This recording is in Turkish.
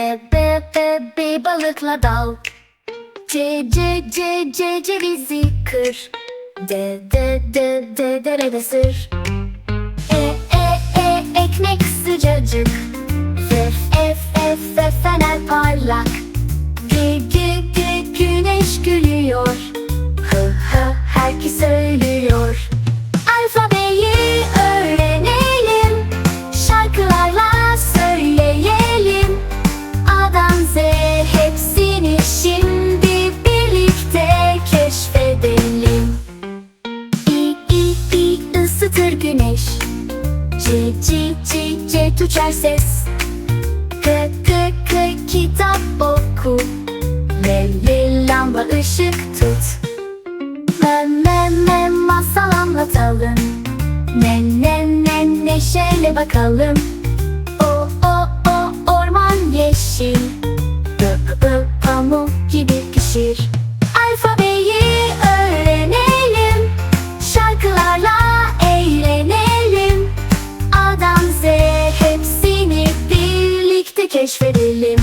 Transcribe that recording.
B, B, B, balıkla dal. C, C, C, C cevizi kır. D, D, D, D derede sır. C C C tüçer ses. K K K kitap oku. L L lamba ışık tut. M M M masal anlatalım. Ne ne ne neşeyle bakalım. O O O orman yeşil. Ö Ö pamuk gibi pişir. keşfedelim.